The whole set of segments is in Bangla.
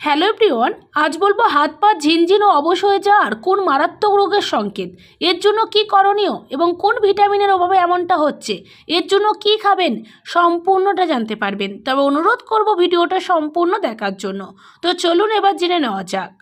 হ্যালো এভরিওয়ান, আজ বলব হাত পা ঝিনঝিন ও অবশ হয়ে যাওয়ার কোন মারাত্মক রোগের সংকেত। এর জন্য কি করণীয় এবং কোন ভিটামিনের অভাবে এমনটা হচ্ছে? এর জন্য কি খাবেন? সম্পূর্ণটা জানতে পারবেন। তবে অনুরোধ করব ভিডিওটা সম্পূর্ণ দেখার জন্য। তো চলুন এবার জেনে নেওয়া যাক।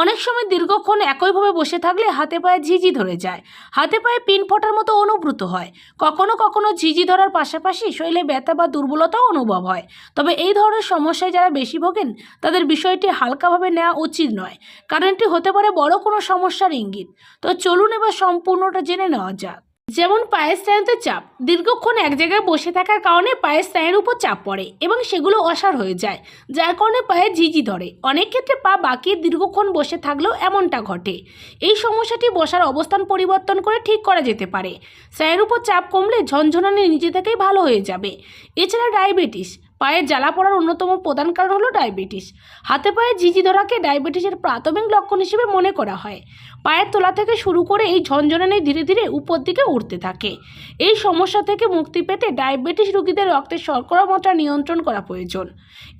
অনেক সময় দীর্ঘক্ষণ একইভাবে বসে থাকলে হাতে পায়ে ঝিঝি ধরে যায়। হাতে পায়ে পিন ফোটার মতো অনুভূত হয়। কখনো কখনো ঝিঝি ধরার পাশাপাশি শরীরে ব্যথা বা দুর্বলতাও অনুভব হয়। তবে এই ধরনের সমস্যায় যারা বেশি ভোগেন, তাদের বিষয়টি হালকাভাবে নেওয়া উচিত নয়, কারণ এটি হতে পারে বড় কোনো সমস্যার ইঙ্গিত। তো চলুন এবার সম্পূর্ণটা জেনে নেওয়া যাক। যেমন পায়ের স্নায়ুতে চাপ, দীর্ঘক্ষণ এক জায়গায় বসে থাকার কারণে পায়ের স্নায়ুর উপর চাপ পড়ে এবং সেগুলো অসার হয়ে যায়, যার কারণে পায়ে ঝিঝি ধরে। অনেক ক্ষেত্রে পা বাঁকিয়ে দীর্ঘক্ষণ বসে থাকলেও এমনটা ঘটে। এই সমস্যাটি বসার অবস্থান পরিবর্তন করে ঠিক করা যেতে পারে। স্নায়ুর উপর চাপ কমলে ঝনঝনানি নিজে থেকেই ভালো হয়ে যাবে। এছাড়া ডায়াবেটিস পায়ের জ্বালা পড়ার অন্যতম প্রধান কারণ হলো ডায়াবেটিস। হাতে পায়ে ঝিঝি ধরাকে ডায়াবেটিসের প্রাথমিক লক্ষণ হিসেবে মনে করা হয়। পায়ের তোলা থেকে শুরু করে এই ঝনঝনানি ধীরে ধীরে উপর দিকে উঠতে থাকে। এই সমস্যা থেকে মুক্তি পেতে ডায়াবেটিস রোগীদের রক্তের শর্করা মাত্রা নিয়ন্ত্রণ করা প্রয়োজন।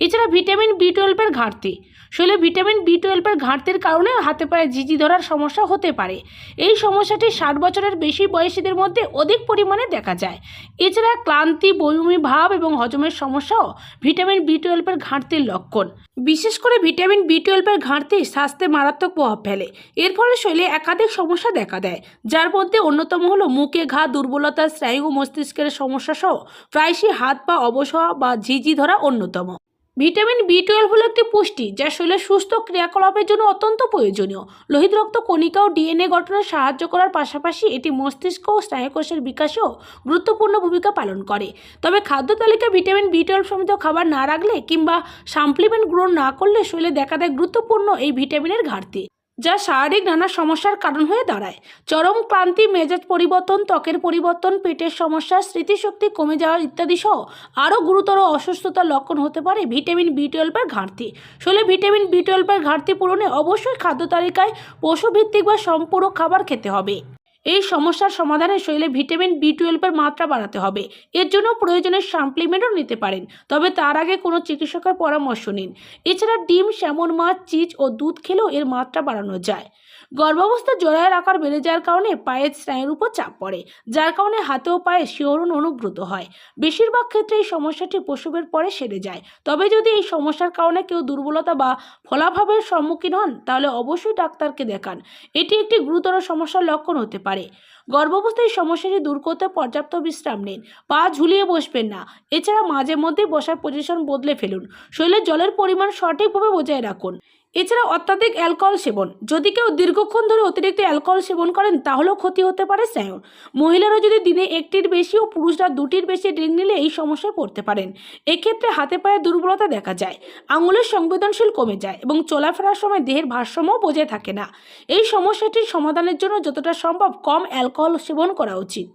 এছাড়া ভিটামিন বি টুয়েলভের ঘাটতি। শরীরে ভিটামিন বি টুয়েলভের ঘাটতির কারণে হাতে পায়ে ঝিঝি ধরার সমস্যা হতে পারে। এই সমস্যাটি ষাট বছরের বেশি বয়সীদের মধ্যে অধিক পরিমাণে দেখা যায়। এছাড়া ক্লান্তি, বমি, ভাব এবং হজমের সমস্যাও ভিটামিন বি টুয়েলভের ঘাটতির লক্ষণ। বিশেষ করে ভিটামিন বি টুয়েলভের ঘাটতি স্বাস্থ্যে মারাত্মক প্রভাব ফেলে। এর ফলে শরীরে একাধিক সমস্যা দেখা দেয়, যার মধ্যে অন্যতম হলো মুখে ঘা, দুর্বলতা, স্নায়ু মস্তিষ্কের সমস্যা সহ প্রায়শই হাত পা অবসহ বা ঝিঝি ধরা অন্যতম। ভিটামিন বি টুয়েলভ হলো একটি পুষ্টি যা শরীরের সুস্থ ক্রিয়াকলাপের জন্য অত্যন্ত প্রয়োজনীয়। লোহিত রক্ত কণিকা ও ডিএনএ গঠনে সাহায্য করার পাশাপাশি এটি মস্তিষ্ক ও স্নায়ুকোষের বিকাশেও গুরুত্বপূর্ণ ভূমিকা পালন করে। তবে খাদ্য তালিকায় ভিটামিন বি টুয়েলভ সমৃদ্ধ খাবার না রাখলে কিংবা সাপ্লিমেন্ট গ্রহণ না করলে শরীরে দেখা দেয় গুরুত্বপূর্ণ এই ভিটামিনের ঘাটতি। যা শারীরিক নানা সমস্যার কারণ হয়ে দাঁড়ায়। চরম ক্লান্তি, মেজাজ পরিবর্তন, ত্বকের পরিবর্তন, পেটের সমস্যা, স্মৃতিশক্তি কমে যাওয়া ইত্যাদি সহ আরও গুরুতর অসুস্থতার লক্ষণ হতে পারে ভিটামিন বি টুয়েলভের ঘাটতি। শরীরে ভিটামিন বি টুয়েলভের ঘাটতি পূরণে অবশ্যই খাদ্য তালিকায় পশুভিত্তিক বা সম্পূরক খাবার খেতে হবে। এই সমস্যার সমাধানে শরীরে ভিটামিন বি টুয়েলভের মাত্রা বাড়াতে হবে। এর জন্য প্রয়োজনের সাপ্লিমেন্টও নিতে পারেন, তবে তার আগে কোনো চিকিৎসকের পরামর্শ নিন। এছাড়া ডিম শ্যামন মাছ, চিজ ও দুধ খেলেও এর মাত্রা বাড়ানো যায়। গর্ভাবস্থায় জরায়ের আকার বেড়ে যাওয়ার কারণে পায়ের স্নায়ুর উপর চাপ পড়ে, যার কারণে হাতে ও পায়ে শিহরণ অনুব্রত হয়। বেশিরভাগ ক্ষেত্রে এই সমস্যাটি প্রসবের পরে সেরে যায়। তবে যদি এই সমস্যার কারণে কেউ দুর্বলতা বা ফলাভাবের সম্মুখীন হন, তাহলে অবশ্যই ডাক্তারকে দেখান। এটি একটি গুরুতর সমস্যার লক্ষণ হতে পারে। গর্ভাবস্থায় সমস্যাটি দূর করতে পর্যাপ্ত বিশ্রাম নিন। পা ঝুলিয়ে বসবেন না। এছাড়া মাঝে মধ্যে বসার পজিশন বদলে ফেলুন। শরীরে জলের পরিমাণ সঠিকভাবে বজায় রাখুন। এছাড়া অত্যাধিক অ্যালকোহল সেবন। যদি কেউ দীর্ঘক্ষণ ধরে অতিরিক্ত অ্যালকোহল সেবন করেন, তাহলেও ক্ষতি হতে পারে স্নায়ুর মহিলারা যদি দিনে একটির বেশি ও পুরুষরা দুটির বেশি ড্রিঙ্ক নিলে এই সমস্যায় পড়তে পারেন। এক্ষেত্রে হাতে পায়ে দুর্বলতা দেখা যায়। আঙুলের সংবেদনশীল কমে যায় এবং চলাফেরার সময় দেহের ভারসাম্য বজায় থাকে না। এই সমস্যাটির সমাধানের জন্য যতটা সম্ভব কম অ্যালকোহল সেবন করা উচিত